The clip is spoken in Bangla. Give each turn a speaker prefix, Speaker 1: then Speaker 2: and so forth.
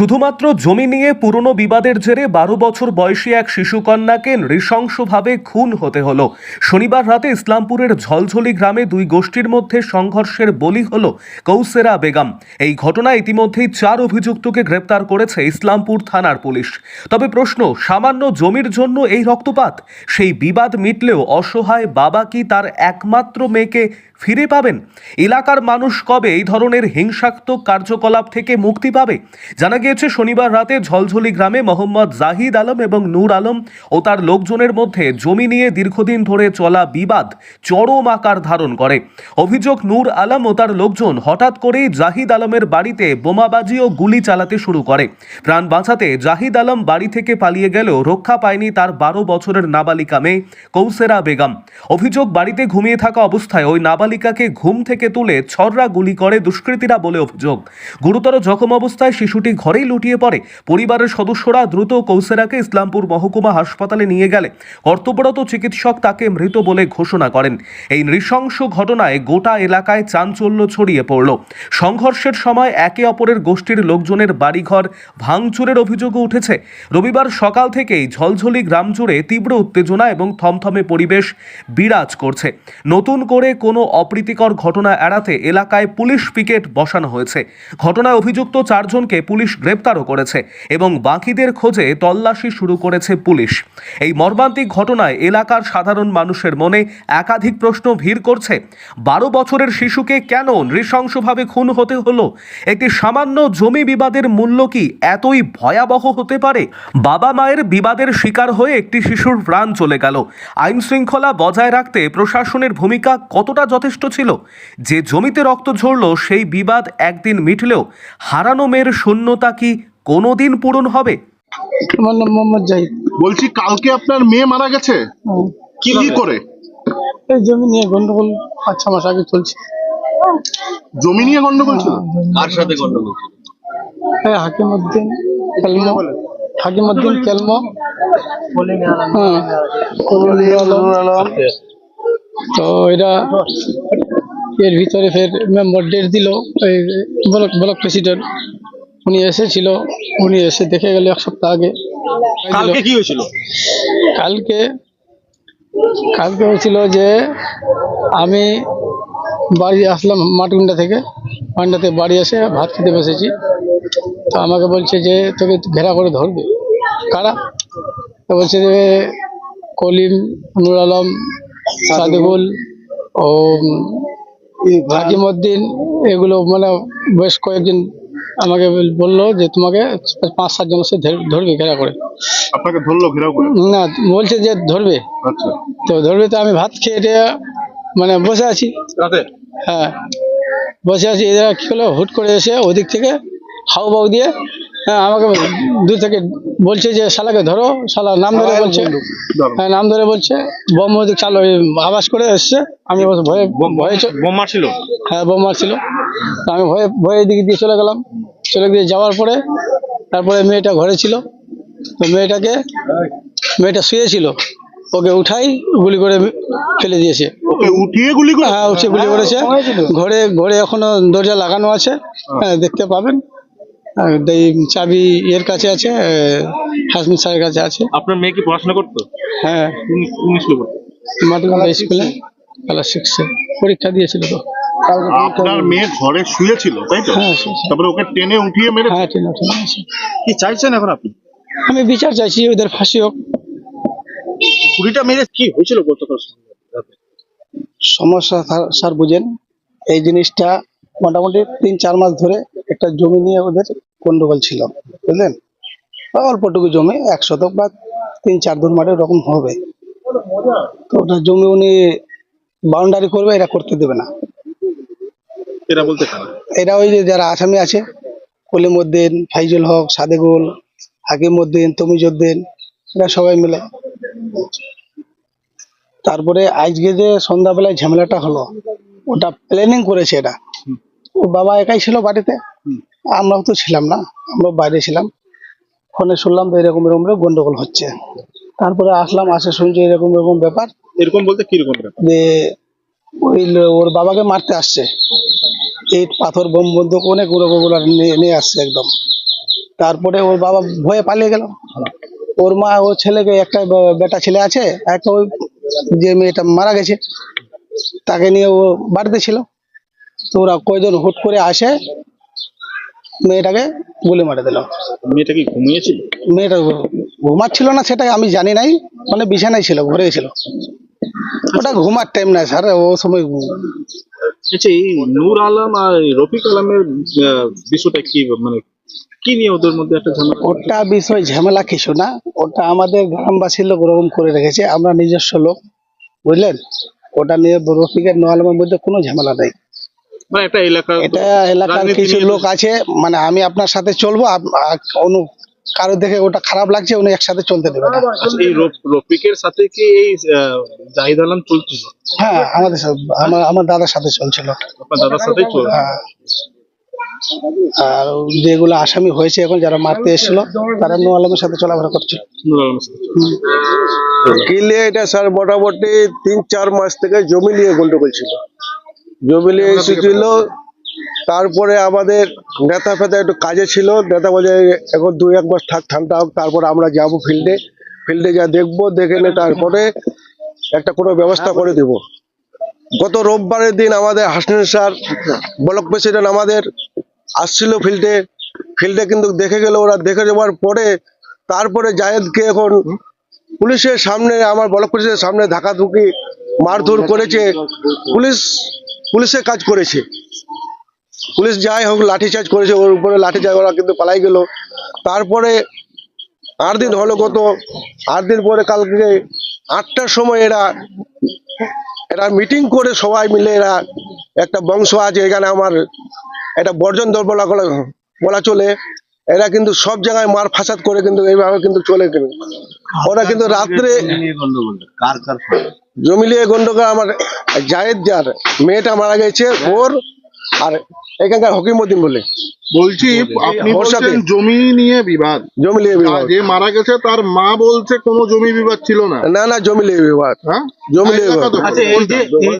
Speaker 1: শুধুমাত্র জমি নিয়ে পুরনো বিবাদের জেরে বারো বছর বয়সী এক শিশুকন্যাকে নৃশংসভাবে খুন হতে হলো। শনিবার রাতে ইসলামপুরের ঝলঝলি গ্রামে দুই গোষ্ঠীর মধ্যে সংঘর্ষের বলি হল কৌসেরা বেগম। এই ঘটনায় ইতিমধ্যেই চার অভিযুক্তকে গ্রেপ্তার করেছে ইসলামপুর থানার পুলিশ। তবে প্রশ্ন, সামান্য জমির জন্য এই রক্তপাত? সেই বিবাদ মিটলেও অসহায় বাবা কি তার একমাত্র মেয়েকে ফিরে পাবেন? এলাকার মানুষ কবে এই ধরনের হিংসাত্মক কার্যকলাপ থেকে মুক্তি পাবে? জানা গিয়েছে শনিবার রাতে ঝলঝলি গ্রামে মোহাম্মদ জাহিদ আলম এবং নূর আলম ও তার লোকজনের মধ্যে জমি নিয়ে দীর্ঘদিন ধরে চলা বিবাদ চরম আকার ধারণ করে। অভিযোগ, নূর আলম ও তার লোকজন হঠাৎ করেই জাহিদ আলমের বাড়িতে বোমাবাজি ও গুলি চালাতে শুরু করে। প্রাণ বাঁচাতে জাহিদ আলম বাড়ি থেকে পালিয়ে গেলেও রক্ষা পায়নি তার বারো বছরের নাবালিকা মেয়ে কৌসেরা বেগম। অভিযোগ, বাড়িতে ঘুমিয়ে থাকা অবস্থায় ওই নাবালিকাকে ঘুম থেকে তুলে ছররা গুলি করে দুষ্কৃতীরা বলে অভিযোগ। গুরুতর জখম অবস্থায় শিশুটি ঘরেই লুটিয়ে পড়ে। পরিবারের সদস্যরা দ্রুত কৌসেরাকে ইসলামপুর মহকুমা হাসপাতালে নিয়ে গেলে। কর্তব্যরত চিকিৎসক তাকে মৃত বলে ঘোষণা করেন। এই নৃশংস ঘটনায় গোটা এলাকায় চাঞ্চল্য ছড়িয়ে পড়ল। সংঘর্ষের সময় একে অপরের গোষ্ঠীর লোকজনের বাড়িঘর ভাঙচুরের অভিযোগও উঠেছে। রবিবার সকাল থেকেই ঝলঝলি গ্রাম জুড়ে তীব্র উত্তেজনা এবং থমথমে পরিবেশ বিরাজ করছে। নতুন করে কোনো অপ্রীতিকর ঘটনা এড়াতে এলাকায় পুলিশ পিকেট বসানো হয়েছে। ঘটনায় অভিযুক্ত চারজনকে পুলিশ গ্রেপ্তারও করেছে এবং বাকিদের খোঁজে তল্লাশি শুরু করেছে পুলিশ। এই মর্মান্তিক ঘটনায় এলাকার সাধারণ মানুষের মনে একাধিক প্রশ্ন ভিড় করছে। বারো বছরের শিশুকে কেন নৃশংসভাবে খুন হতে হলো? একটি সামান্য জমি বিবাদের মূল্য কি এতই ভয়াবহ হতে পারে? বাবা মায়ের বিবাদের শিকার হয়ে একটি শিশুর প্রাণ চলে গেল। আইন শৃঙ্খলা বজায় রাখতে প্রশাসনের ভূমিকা কতটা যথেষ্ট ছিল? যে জমিতে রক্ত ঝরল, সেই বিবাদ একদিন মিটলেও হারানো মেয়ের শূন্যতা কি কোনোদিন পূরণ হবে?
Speaker 2: আমার নাম মোহাম্মদ জাহিদ।
Speaker 3: বলছি কালকে আপনার মেয়ে মারা গেছে? কি কি করে?
Speaker 2: এই জমি নিয়ে গন্ডগোল পাঁচ ছ মাস আগে চলছে।
Speaker 3: জমি নিয়ে গন্ডগোল ছিল?
Speaker 4: কার সাথে গন্ডগোল। ছিল?
Speaker 2: এই হাকিমউদ্দিন কেলমো। হাকিমউদ্দিন কেলমো। হ্যাঁ। তো এটা এর ভিতরে ফের মেম্বার ডেট দিল এই ব্লক ব্লক প্রেসিডেন্ট। উনি এসেছিল উনি এসে দেখে গেল এক সপ্তাহ আগে।
Speaker 4: কালকে কি হয়েছিল?
Speaker 2: কালকে কালকে হয়েছিল যে আমি বাড়ি আসলাম মাটুন্ডা থেকে। মান্ডাতে বাড়ি এসে ভাত খেতে বসেছি। তো আমাকে বলছে যে তোকে ঘেরা করে ধরবে। কারা? তো বলছে যে কলিম নুর আলম সাদিকুল ও হাকিমউদ্দিন এগুলো মানে বেশ কয়েকদিন আমাকে বলল যে তোমাকে পাঁচ সাতজন সে ধরবে ঘেরা করে।
Speaker 3: আপনাকে ধরলো ঘেরাও করে?
Speaker 2: না বলছে যে ধরবে।
Speaker 3: আচ্ছা।
Speaker 2: তো ধরবে তো আমি ভাত খেয়ে মানে বসে আছি।
Speaker 4: রাতে?
Speaker 2: হ্যাঁ। বসে আছি এরা কি হলো হুট করে এসে ওদিক থেকে হাউ বাউ দিয়ে হ্যাঁ আমাকে দূর থেকে বলছে যে শালাকে ধরো শালা নাম ধরে বলছে।
Speaker 3: ধরো।
Speaker 2: হ্যাঁ নাম ধরে বলছে বোম ওদিক চালো আবাস করে এসছে। আমি অবশ্য ভয়ে ভয়ে
Speaker 4: বোম মারছিল?
Speaker 2: হ্যাঁ বোম মারছিল। আমি ভয়ে ভয়ে দিকে দিয়ে চলে গেলাম। চলে গিয়ে যাওয়ার পরে তারপরে মেয়েটা ঘরে ছিল। তো মেয়েটাকে মেয়েটা শুয়েছিল। ওকে উঠাই গুলি করে ফেলে দিয়েছে।
Speaker 3: ওকে উঠিয়ে গুলি করে
Speaker 2: হ্যাঁ উঠে গুলি করেছে। ঘরে ঘরে এখনও দরজা লাগানো আছে। হ্যাঁ দেখতে পাবেন। চাবি এর কাছে আছে হাসমিন স্যারের কাছে আছে।
Speaker 4: আপনার মেয়ে কি পড়াশোনা করতো?
Speaker 2: হ্যাঁ।
Speaker 4: কোন স্কুলে পড়তো?
Speaker 2: স্কুলে ক্লাস সিক্সে পরীক্ষা দিয়েছিল তো।
Speaker 3: আপনার মেয়ে ঘরে শুয়েছিল তাই তো?
Speaker 2: হ্যাঁ
Speaker 3: তারপরে ওকে টেনে উঠিয়ে মেরে
Speaker 2: হ্যাঁ ঠিক আছে
Speaker 4: কি চাইছেন এখন আপনি?
Speaker 2: আমি বিচার চাইছি ওদের ফাঁসি হোক।
Speaker 4: কুড়িটা মেরে কি হয়েছিল গতকাল?
Speaker 2: সমস্যা স্যার- স্যার বুঝেন এই জিনিসটা মোটামুটি তিন চার মাস ধরে একটা জমি নিয়ে ওদের গন্ডগোল ছিল বুঝলেন? অল্পটুকু জমি এক শতক বা তিন চার দূর মাঠে ওরকম হবে। তো ওটা জমি উনি বাউন্ডারি করবে এরা করতে দেবে না।
Speaker 4: এরা বলতে
Speaker 2: এরা ওই যে যারা আসামি আছে কলিমউদ্দিন ফাইজুল হক সাদেকুল হাকিমউদ্দিন তমিজউদ্দিন এরা সবাই মিলে। তারপরে আজকে যে সন্ধ্যাবেলায় ঝামেলাটা হলো ওটা প্ল্যানিং করেছে এটা ও বাবা একাই ছিল বাড়িতে? আমরাও তো ছিলাম না আমরা বাইরে ছিলাম। ফোনে শুনলাম তো এরকম এরকম গন্ডগোল হচ্ছে। তারপরে আসলাম আসে শুনছি এরকম এরকম ব্যাপার।
Speaker 4: এরকম বলতে কীরকম ব্যাপার?
Speaker 2: যে ওই ওর বাবাকে মারতে আসছে। এই পাথর বোম বন্দুক অনেক ওগুলো নিয়ে নিয়ে আসছে একদম।
Speaker 5: তারপরে ওর বাবা ভয়ে পালিয়ে গেল। ওর মা ও ছেলেকে একটা বেটা ছেলে আছে একটা ওই যে মেয়েটা মারা গেছে তাকে নিয়ে ও বাড়িতে ছিল। তো ওরা কয়জন হুট করে আসে মেয়েটাকে গুলি মারে দিল।
Speaker 4: মেয়েটা কি ঘুমিয়েছিল?
Speaker 5: মেয়েটা ঘুমাচ্ছিল না সেটা আমি জানি নাই মানে বিছানায় ছিল ঘুরে গেছিল ওটা ঘুমার টাইম না স্যার ও সময় ঘুম-
Speaker 4: আচ্ছা এই নূর আলম আর রফিক আলমের বিষয়টা কি মানে কি নিয়ে ওদের মধ্যে একটা ঝামেলা?
Speaker 5: ওটা বিষয় ঝামেলা কিছু না ওটা আমাদের গ্রামবাসীর লোক ওরকম করে রেখেছে আমরা নিজস্ব লোক বুঝলেন? ওটা নিয়ে রফিকের নোয়ালমের মধ্যে কোনো ঝামেলা নেই। এটা এলাকার কিছু লোক আছে মানে আমি আপনার সাথে চলবো অনু কারও দেখে ওটা খারাপ লাগছে উনি একসাথে চলতে দেবে না।
Speaker 4: আচ্ছা, এই রফিকের সাথে কি এই জাহিদ আলম চলছিল?
Speaker 5: হ্যাঁ আমাদের সাথে- আমার আমার দাদার সাথে চলছিল।
Speaker 4: আপনার দাদার সাথেই চল
Speaker 5: হ্যাঁ। আর যেগুলো আসামি হয়েছে এখন যারা মারতে এসেছিল তারা নু আলমের সাথে চলাফেরা করছিল।
Speaker 6: কিলে এটা স্যার মোটামুটি তিন চার মাস থেকে জমি নিয়ে গন্ডগোল ছিল। জমি নিয়ে এসেছিল তারপরে আমাদের নেতা ফেতা একটু কাজে ছিল নেতা বলে এখন দু এক মাস থাক ঠান্ডা হোক তারপরে আমরা যাব ফিল্ডে। ফিল্ডে যা দেখব দেখে নিয়ে তারপরে একটা কোনো ব্যবস্থা করে দেব। গত রোববারের দিন আমাদের হাসনের স্যার ব্লক প্রেসিডেন্ট আমাদের আসছিল ফিল্ডে। ফিল্ডে কিন্তু দেখে গেল ওরা দেখে যাওয়ার পরে তারপরে জায়েদকে এখন পুলিশের সামনে আমার ব্লক পুলিশের সামনে ধাকাধুকি মারধর করেছে। পুলিশ পুলিশের কাজ করেছে। পুলিশ যাই হোক, লাঠিচার্জ করেছে, ওর উপরে লাঠিচার্জ, ওরা কিন্তু পালাই গেল। তারপরে আট দিন হলো গত, আট দিন পরে কালকে আটটার সময় এরা এরা মিটিং করে সবাই মিলে এরা একটা বংশ আছে, এখানে আমার একটা বর্জন দল বলা- বলা চলে। এরা কিন্তু সব জায়গায় মার ফাসাদ করে কিন্তু এইভাবে কিন্তু চলে কিন্তু ওরা কিন্তু রাত্রে জমিলিয়ে গন্ডগোল আমার জায়েদ যার মেয়েটা মারা গেছে ওর আর এখানকার হকিমুদ্দিন বলে।
Speaker 3: বলছি আপনি। বলছেন জমি নিয়ে বিবাদ।
Speaker 6: জমিলিয়ে বিবাদ।
Speaker 3: যে মারা গেছে তার মা বলছে কোনো জমি বিবাদ ছিল না।
Speaker 6: না না জমিলিয়ে বিবাদ।
Speaker 3: হ্যাঁ?
Speaker 6: জমিলিয়ে
Speaker 3: এলাকা
Speaker 6: বিবাদ।